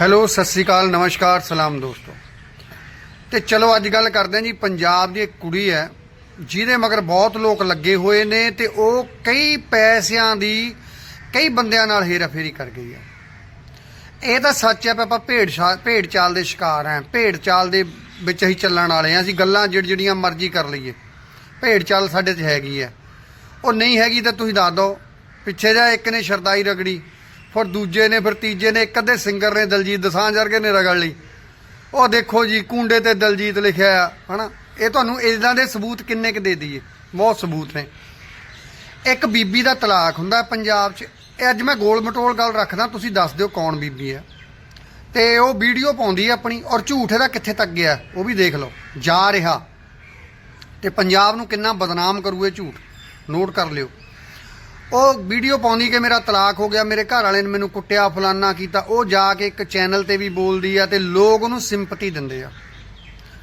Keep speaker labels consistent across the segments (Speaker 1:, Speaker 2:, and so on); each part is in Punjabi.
Speaker 1: ਹੈਲੋ, ਸਤਿ ਸ੍ਰੀ ਅਕਾਲ, ਨਮਸਕਾਰ, ਸਲਾਮ ਦੋਸਤੋ। ਤੇ ਚਲੋ, ਅੱਜ ਗੱਲ ਕਰਦੇ ਹਾਂ ਜੀ, ਪੰਜਾਬ ਦੀ ਇੱਕ ਕੁੜੀ ਹੈ, ਜਿਹਦੇ ਮਗਰ ਬਹੁਤ ਲੋਕ ਲੱਗੇ ਹੋਏ ਨੇ ਤੇ ਉਹ ਕਈ ਪੈਸਿਆਂ ਦੀ, ਕਈ ਬੰਦਿਆਂ ਨਾਲ ਹੇਰਾਫੇਰੀ ਕਰ ਗਈ ਹੈ। ਇਹ ਤਾਂ ਸੱਚ ਹੈ ਵੀ ਆਪਾਂ ਭੇਡ ਸ਼ਾ- ਭੇਡ ਚਾਲ ਦੇ ਸ਼ਿਕਾਰ ਹਾਂ। ਭੇਡ ਚਾਲ ਦੇ ਵਿੱਚ ਹੀ ਚੱਲਣ ਵਾਲੇ ਹਾਂ, ਅਸੀਂ ਗੱਲਾਂ ਜਿਹੜੀਆਂ ਜਿਹੜੀਆਂ ਮਰਜ਼ੀ ਕਰ ਲਈਏ। ਭੇਡ ਚਾਲ ਸਾਡੇ 'ਚ ਹੈਗੀ ਹੈ। ਉਹ ਨਹੀਂ ਹੈਗੀ ਤਾਂ ਤੁਸੀਂ ਦੱਸ ਦਿਓ, ਪਿੱਛੇ ਜਾ ਇੱਕ ਨੇ ਸ਼ਰਦਾਈ ਰਗੜੀ ਫਿਰ ਦੂਜੇ ਨੇ, ਫਿਰ ਤੀਜੇ ਨੇ, ਇੱਕ ਅੱਧੇ ਸਿੰਗਰ ਨੇ, ਦਲਜੀਤ ਦਸਾਂਝ ਵਰਗੇ ਨੇ ਰਗੜ ਲਈ। ਉਹ ਦੇਖੋ ਜੀ, ਕੁੰਡੇ ਤੇ ਦਲਜੀਤ ਲਿਖਿਆ ਆ, ਹਨਾ? ਇਹ ਤੁਹਾਨੂੰ ਇਦਾਂ ਦੇ ਸਬੂਤ ਕਿੰਨੇ ਕੁ ਦੇ ਦਈਏ? ਬਹੁਤ ਸਬੂਤ ਨੇ। ਇੱਕ ਬੀਬੀ ਦਾ ਤਲਾਕ ਹੁੰਦਾ ਪੰਜਾਬ 'ਚ। ਇਹ ਅੱਜ ਮੈਂ ਗੋਲ ਮਟੋਲ ਗੱਲ ਰੱਖਦਾ, ਤੁਸੀਂ ਦੱਸ ਦਿਓ ਕੌਣ ਬੀਬੀ ਹੈ। ਤੇ ਉਹ ਵੀਡੀਓ ਪਾਉਂਦੀ ਹੈ ਆਪਣੀ, ਔਰ ਝੂਠ ਇਹਦਾ ਕਿੱਥੇ ਤੱਕ ਗਿਆ? ਉਹ ਵੀ ਦੇਖ ਲਓ। ਜਾ ਰਿਹਾ। ਤੇ ਪੰਜਾਬ ਨੂੰ ਕਿੰਨਾ ਬਦਨਾਮ ਕਰੂ ਇਹ ਝੂਠ? ਨੋਟ ਕਰ ਲਿਓ। ਉਹ ਵੀਡੀਓ ਪਾਉਂਦੀ ਕਿ ਮੇਰਾ ਤਲਾਕ ਹੋ ਗਿਆ, ਮੇਰੇ ਘਰ ਵਾਲੇ ਨੇ ਮੈਨੂੰ ਕੁੱਟਿਆ, ਫਲਾਨਾ ਕੀਤਾ। ਉਹ ਜਾ ਕੇ ਇੱਕ ਚੈਨਲ ਤੇ ਵੀ ਬੋਲਦੀ ਆ ਤੇ ਲੋਕ ਉਹਨੂੰ ਸਿੰਪਤੀ ਦਿੰਦੇ ਆ।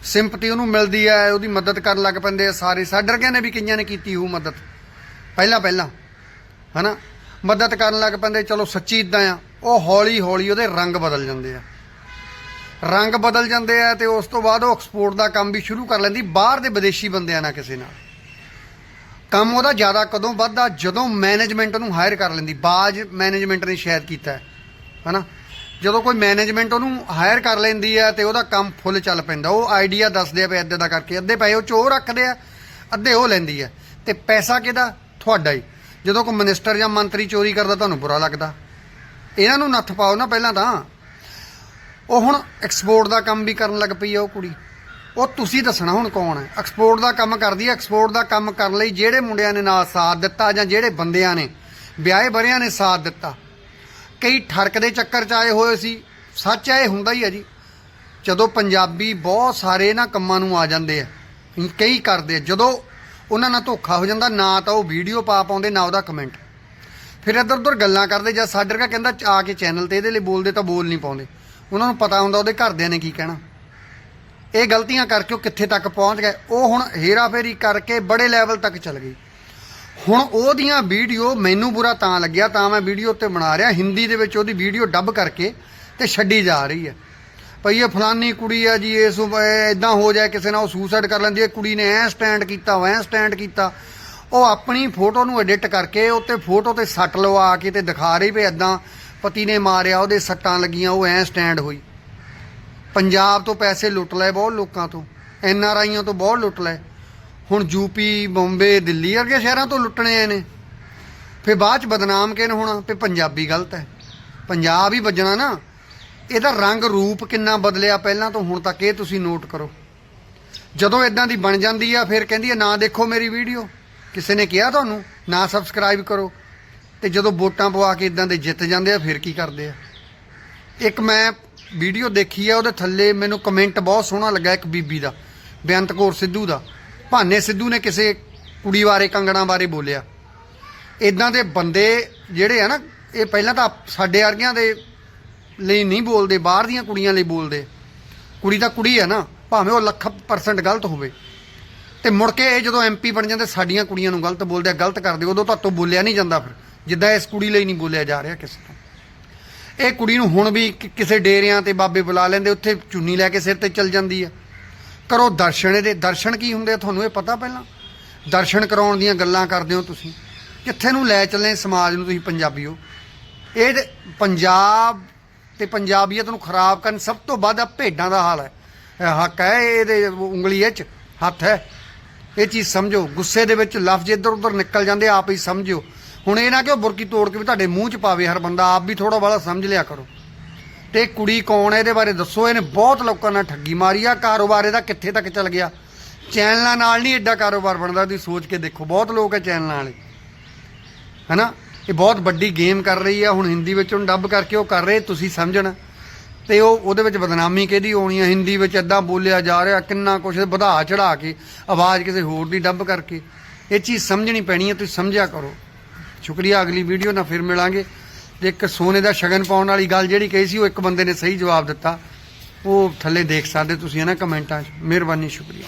Speaker 1: ਸਿੰਪਤੀ ਉਹਨੂੰ ਮਿਲਦੀ ਆ, ਉਹਦੀ ਮਦਦ ਕਰਨ ਲੱਗ ਪੈਂਦੇ ਆ ਸਾਰੇ। ਸਾਡਰ ਵਰਗਿਆਂ ਨੇ ਵੀ ਕਈਆਂ ਨੇ ਕੀਤੀ ਉਹ ਮਦਦ। ਪਹਿਲਾਂ ਪਹਿਲਾਂ, ਹਨਾ? ਮਦਦ ਕਰਨ ਲੱਗ ਪੈਂਦੇ, ਚਲੋ ਸੱਚੀ ਇਦਾਂ ਆ, ਉਹ ਹੌਲੀ ਹੌਲੀ ਉਹਦੇ ਰੰਗ ਬਦਲ ਜਾਂਦੇ ਆ। ਰੰਗ ਬਦਲ ਜਾਂਦੇ ਆ ਤੇ ਉਸ ਤੋਂ ਬਾਅਦ ਉਹ ਐਕਸਪੋਰਟ ਦਾ ਕੰਮ ਵੀ ਸ਼ੁਰੂ ਕਰ ਲੈਂਦੀ, ਬਾਹਰ ਦੇ ਵਿਦੇਸ਼ੀ ਬੰਦਿਆਂ ਨਾਲ ਕਿਸੇ ਨਾਲ। ਕੰਮ ਉਹਦਾ ਜ਼ਿਆਦਾ ਕਦੋਂ ਵੱਧਦਾ? ਜਦੋਂ ਮੈਨੇਜਮੈਂਟ ਉਹਨੂੰ ਹਾਇਰ ਕਰ ਲੈਂਦੀ। ਬਾਜ ਮੈਨੇਜਮੈਂਟ ਨੇ ਸ਼ਾਇਦ ਕੀਤਾ ਹੈ। ਹਨਾ? ਜਦੋਂ ਕੋਈ ਮੈਨੇਜਮੈਂਟ ਉਹਨੂੰ ਹਾਇਰ ਕਰ ਲੈਂਦੀ ਹੈ ਤੇ ਉਹਦਾ ਕੰਮ ਫੁੱਲ ਚੱਲ ਪੈਂਦਾ। ਉਹ ਆਈਡੀਆ ਦੱਸਦੇ ਆ ਵੀ ਇੱਦਾਂ ਦਾ ਕਰਕੇ। ਅੱਧੇ ਪੈਸੇ ਉਹ ਚੋਰ ਰੱਖਦੇ ਆ, ਅੱਧੇ ਉਹ ਲੈਂਦੀ ਹੈ। ਤੇ ਪੈਸਾ ਕਿਹਦਾ? ਤੁਹਾਡਾ ਹੀ। ਜਦੋਂ ਕੋਈ ਮਿਨਿਸਟਰ ਜਾਂ ਮੰਤਰੀ ਚੋਰੀ ਕਰਦਾ, ਤੁਹਾਨੂੰ ਬੁਰਾ ਲੱਗਦਾ। ਇਹਨਾਂ ਨੂੰ ਨੱਥ ਪਾਓ ਨਾ ਪਹਿਲਾਂ ਤਾਂ। ਉਹ ਹੁਣ ਐਕਸਪੋਰਟ ਦਾ ਕੰਮ ਵੀ ਕਰਨ ਲੱਗ ਪਈ ਆ ਉਹ ਕੁੜੀ। ਉਹ ਤੁਸੀਂ ਦੱਸਣਾ ਹੁਣ ਕੌਣ ਹੈ? ਐਕਸਪੋਰਟ ਦਾ ਕੰਮ ਕਰਦੀ ਹੈ ਐਕਸਪੋਰਟ ਦਾ ਕੰਮ ਕਰਨ ਲਈ ਜਿਹੜੇ ਮੁੰਡਿਆਂ ਨੇ ਨਾਲ ਸਾਥ ਦਿੱਤਾ ਜਾਂ ਜਿਹੜੇ ਬੰਦਿਆਂ ਨੇ ਵਿਆਹੇ ਬਰਿਆਂ ਨੇ ਸਾਥ ਦਿੱਤਾ। ਕਈ ਠਰਕ ਦੇ ਚੱਕਰ ਚ ਆਏ ਹੋਏ ਸੀ। ਸੱਚ ਇਹ ਹੁੰਦਾ ਹੀ ਹੈ ਜੀ, ਜਦੋਂ ਪੰਜਾਬੀ ਬਹੁਤ ਸਾਰੇ ਨਾ ਕੰਮਾਂ ਨੂੰ ਆ ਜਾਂਦੇ ਆ, ਕਈ ਕਰਦੇ ਆ, ਜਦੋਂ ਉਹਨਾਂ ਨਾਲ ਧੋਖਾ ਹੋ ਜਾਂਦਾ, ਨਾ ਤਾਂ ਉਹ ਵੀਡੀਓ ਪਾ ਪਾਉਂਦੇ, ਨਾ ਉਹਦਾ ਕਮੈਂਟ ਫਿਰ ਇੱਧਰ ਉੱਧਰ ਗੱਲਾਂ ਕਰਦੇ ਜਾਂ ਸਾਡੇ ਵਰਗਾ ਕਹਿੰਦਾ ਆ ਕੇ ਚੈਨਲ ਤੇ ਇਹਦੇ ਲਈ ਬੋਲਦੇ ਤਾਂ ਬੋਲ ਨਹੀਂ ਪਾਉਂਦੇ। ਉਹਨਾਂ ਨੂੰ ਪਤਾ ਹੁੰਦਾ ਉਹਦੇ ਘਰਦਿਆਂ ਨੇ ਕੀ ਕਹਿਣਾ। ਇਹ ਗਲਤੀਆਂ ਕਰਕੇ ਉਹ ਕਿੱਥੇ ਤੱਕ ਪਹੁੰਚ ਗਏ? ਉਹ ਹੁਣ ਹੇਰਾਫੇਰੀ ਕਰਕੇ ਬੜੇ ਲੈਵਲ ਤੱਕ ਚੱਲ ਗਈ। ਹੁਣ ਉਹਦੀਆਂ ਵੀਡੀਓ ਮੈਨੂੰ ਬੁਰਾ ਤਾਂ ਲੱਗਿਆ, ਤਾਂ ਮੈਂ ਵੀਡੀਓ ਉੱਤੇ ਬਣਾ ਰਿਹਾ। ਹਿੰਦੀ ਦੇ ਵਿੱਚ ਉਹਦੀ ਵੀਡੀਓ ਡੱਬ ਕਰਕੇ ਤੇ ਛੱਡੀ ਜਾ ਰਹੀ ਹੈ। ਭਈ ਇਹ ਫਲਾਨੀ ਕੁੜੀ ਆ ਜੀ, ਇਸ ਇਦਾਂ ਹੋ ਜਾਏ, ਕਿਸੇ ਨਾਲ ਉਹ ਸੁਸਾਈਡ ਕਰ ਲੈਂਦੀ ਹੈ। ਕੁੜੀ ਨੇ ਐ ਸਟੈਂਡ ਕੀਤਾ ਵੈ ਸਟੈਂਡ ਕੀਤਾ। ਉਹ ਆਪਣੀ ਫੋਟੋ ਨੂੰ ਐਡਿਟ ਕਰਕੇ ਉੱਤੇ ਫੋਟੋ ਤੇ ਸੱਟ ਲਵਾ ਕੇ ਤੇ ਦਿਖਾ ਰਹੀ ਵੀ ਇਦਾਂ ਪਤੀ ਨੇ ਮਾਰਿਆ, ਉਹਦੇ ਸੱਟਾਂ ਲੱਗੀਆਂ, ਉਹ ਐ ਸਟੈਂਡ ਹੋਈ। ਪੰਜਾਬ ਤੋਂ ਪੈਸੇ ਲੁੱਟ ਲਏ ਬਹੁਤ ਲੋਕਾਂ ਤੋਂ, ਐਨ ਆਰ ਆਈਆਂ ਤੋਂ ਬਹੁਤ ਲੁੱਟ ਲਏ। ਹੁਣ ਯੂਪੀ ਬੰਬੇ, ਦਿੱਲੀ ਵਰਗੇ ਸ਼ਹਿਰਾਂ ਤੋਂ ਲੁੱਟਣੇ ਆਏ ਨੇ। ਫਿਰ ਬਾਅਦ ਚ ਬਦਨਾਮ ਕਿਨ ਹੋਣਾ? ਤੇ ਪੰਜਾਬੀ ਗਲਤ ਹੈ। ਪੰਜਾਬ ਹੀ ਵੱਜਣਾ ਨਾ। ਇਹਦਾ ਰੰਗ ਰੂਪ ਕਿੰਨਾ ਬਦਲਿਆ ਪਹਿਲਾਂ ਤੋਂ, ਹੁਣ ਤੱਕ ਇਹ ਤੁਸੀਂ ਨੋਟ ਕਰੋ। ਜਦੋਂ ਇਦਾਂ ਦੀ ਬਣ ਜਾਂਦੀ ਆ, ਫਿਰ ਕਹਿੰਦੀ ਆ, ਨਾ ਦੇਖੋ ਮੇਰੀ ਵੀਡੀਓ। ਕਿਸੇ ਨੇ ਕਿਹਾ ਤੁਹਾਨੂੰ? ਨਾ ਸਬਸਕ੍ਰਾਈਬ ਕਰੋ। ਤੇ ਜਦੋਂ ਵੋਟਾਂ ਪਵਾ ਕੇ ਇਦਾਂ ਦੇ ਜਿੱਤ ਜਾਂਦੇ ਆ, ਫਿਰ ਕੀ ਕਰਦੇ ਆ? ਇੱਕ ਮੈਂ ਵੀਡੀਓ ਦੇਖੀ ਆ, ਉਹਦੇ ਥੱਲੇ ਮੈਨੂੰ ਕਮੈਂਟ ਬਹੁਤ ਸੋਹਣਾ ਲੱਗਾ ਇੱਕ ਬੀਬੀ ਦਾ, ਬੇਅੰਤ ਕੌਰ ਸਿੱਧੂ ਦਾ। ਭਾਨੇ ਸਿੱਧੂ ਨੇ ਕਿਸੇ ਕੁੜੀ ਬਾਰੇ, ਕੰਗਣਾ ਬਾਰੇ ਬੋਲਿਆ। ਇਦਾਂ ਦੇ ਬੰਦੇ ਜਿਹੜੇ ਆ ਨਾ, ਇਹ ਪਹਿਲਾਂ ਤਾਂ ਸਾਡੇ ਵਰਗਿਆਂ ਦੇ ਲਈ ਨਹੀਂ ਬੋਲਦੇ, ਬਾਹਰ ਦੀਆਂ ਕੁੜੀਆਂ ਲਈ ਬੋਲਦੇ। ਕੁੜੀ ਤਾਂ ਕੁੜੀ ਆ ਨਾ, ਭਾਵੇਂ ਉਹ ਲੱਖ ਪਰਸੈਂਟ ਗਲਤ ਹੋਵੇ। ਤੇ ਮੁੜ ਕੇ ਇਹ ਜਦੋਂ ਐਮਪੀ ਬਣ ਜਾਂਦੇ, ਸਾਡੀਆਂ ਕੁੜੀਆਂ ਨੂੰ ਗਲਤ ਬੋਲਦੇ ਆ, ਗਲਤ ਕਰਦੇ, ਉਦੋਂ ਤਾਂ ਤੋਂ ਬੋਲਿਆ ਨਹੀਂ ਜਾਂਦਾ ਫਿਰ, ਜਿੱਦਾਂ ਇਸ ਕੁੜੀ ਲਈ ਨਹੀਂ ਬੋਲਿਆ ਜਾ ਰਿਹਾ ਕਿਸੇ ਤੋਂ। ਇਹ ਕੁੜੀ ਨੂੰ ਹੁਣ ਵੀ ਕਿ- ਕਿਸੇ ਡੇਰਿਆਂ ਤੇ ਬਾਬੇ ਬੁਲਾ ਲੈਂਦੇ, ਉੱਥੇ ਚੁੰਨੀ ਲੈ ਕੇ ਸਿਰ ਤੇ ਚੱਲ ਜਾਂਦੀ ਆ। ਕਰੋ ਦਰਸ਼ਨ ਇਹਦੇ। ਦਰਸ਼ਨ ਕੀ ਹੁੰਦੇ ਆ ਤੁਹਾਨੂੰ ਇਹ ਪਤਾ ਪਹਿਲਾਂ? ਦਰਸ਼ਨ ਕਰਾਉਣ ਦੀਆਂ ਗੱਲਾਂ ਕਰਦੇ ਹੋ ਤੁਸੀਂ। ਕਿੱਥੇ ਨੂੰ ਲੈ ਚੱਲੇ ਸਮਾਜ ਨੂੰ ਤੁਸੀਂ ਪੰਜਾਬੀਓ? ਇਹ ਤੇ ਪੰਜਾਬ ਤੇ ਪੰਜਾਬੀਅਤ ਨੂੰ ਖਰਾਬ ਕਰਨ ਸਭ ਤੋਂ ਵੱਧ ਆ ਭੇਡਾਂ ਦਾ ਹਾਲ ਹੈ। ਇਹ ਹੱਕ ਹੈ, ਇਹਦੇ ਉਂਗਲੀ ਵਿੱਚ ਹੱਥ ਹੈ। ਇਹ ਚੀਜ਼ ਸਮਝੋ। ਗੁੱਸੇ ਦੇ ਵਿੱਚ ਲਫ਼ਜ਼ ਇੱਧਰ ਉੱਧਰ ਨਿਕਲ ਜਾਂਦੇ ਆਪ ਹੀ ਸਮਝਿਓ। ਹੁਣ ਇਹ ਨਾ ਕਿ ਉਹ ਬੁਰਕੀ ਤੋੜ ਕੇ ਵੀ ਤੁਹਾਡੇ ਮੂੰਹ 'ਚ ਪਾਵੇ ਹਰ ਬੰਦਾ, ਆਪ ਵੀ ਥੋੜਾ ਬਾਲਾ ਸਮਝ ਲਿਆ ਕਰੋ। ਤੇ ਕੁੜੀ ਕੌਣ ਹੈ, ਇਹਦੇ ਬਾਰੇ ਦੱਸੋ, ਇਹਨੇ ਬਹੁਤ ਲੋਕਾਂ ਨਾਲ ਠੱਗੀ ਮਾਰੀ ਆ, ਕਾਰੋਬਾਰ ਇਹਦਾ ਕਿੱਥੇ ਤੱਕ ਚੱਲ ਗਿਆ? ਚੈਨਲਾਂ ਨਾਲ ਨਹੀਂ ਐਡਾ ਕਾਰੋਬਾਰ ਬਣਦਾ, ਤੁਸੀਂ ਸੋਚ ਕੇ ਦੇਖੋ, ਬਹੁਤ ਲੋਕ ਹੈ ਚੈਨਲਾਂ ਵਾਲੇ। ਹੈਨਾ? ਇਹ ਬਹੁਤ ਵੱਡੀ ਗੇਮ ਕਰ ਰਹੀ ਆ, ਹੁਣ ਹਿੰਦੀ ਵਿੱਚ ਉਹਨੂੰ ਡੱਬ ਕਰਕੇ ਉਹ ਕਰ ਰਹੇ, ਤੁਸੀਂ ਸਮਝਣਾ। ਤੇ ਉਹ ਉਹਦੇ ਵਿੱਚ ਬਦਨਾਮੀ ਕਿਹਦੀ ਹੋਣੀ ਆ? ਹਿੰਦੀ ਵਿੱਚ ਐਦਾਂ ਬੋਲਿਆ ਜਾ ਰਿਹਾ, ਕਿੰਨਾ ਕੁਛ ਵਧਾ ਚੜਾ ਕੇ, ਆਵਾਜ਼ ਕਿਸੇ ਹੋਰ ਦੀ ਡੱਬ ਕਰਕੇ। ਇਹ ਚੀਜ਼ ਸਮਝਣੀ ਪੈਣੀ ਹੈ ਤੁਸੀਂ ਸਮਝਿਆ ਕਰੋ। ਸ਼ੁਕਰੀਆ, ਅਗਲੀ ਵੀਡੀਓ ਨਾਲ ਫਿਰ ਮਿਲਾਂਗੇ। ਤੇ ਇੱਕ ਸੋਨੇ ਦਾ ਸ਼ਗਨ ਪਾਉਣ ਵਾਲੀ ਗੱਲ ਜਿਹੜੀ ਕਹੀ ਸੀ, ਉਹ ਇੱਕ ਬੰਦੇ ਨੇ ਸਹੀ ਜਵਾਬ ਦਿੱਤਾ। ਉਹ ਥੱਲੇ ਦੇਖ ਸਕਦੇ ਤੁਸੀਂ ਹੈ ਨਾ ਕਮੈਂਟਾਂ 'ਚ। ਮਿਹਰਬਾਨੀ, ਸ਼ੁਕਰੀਆ।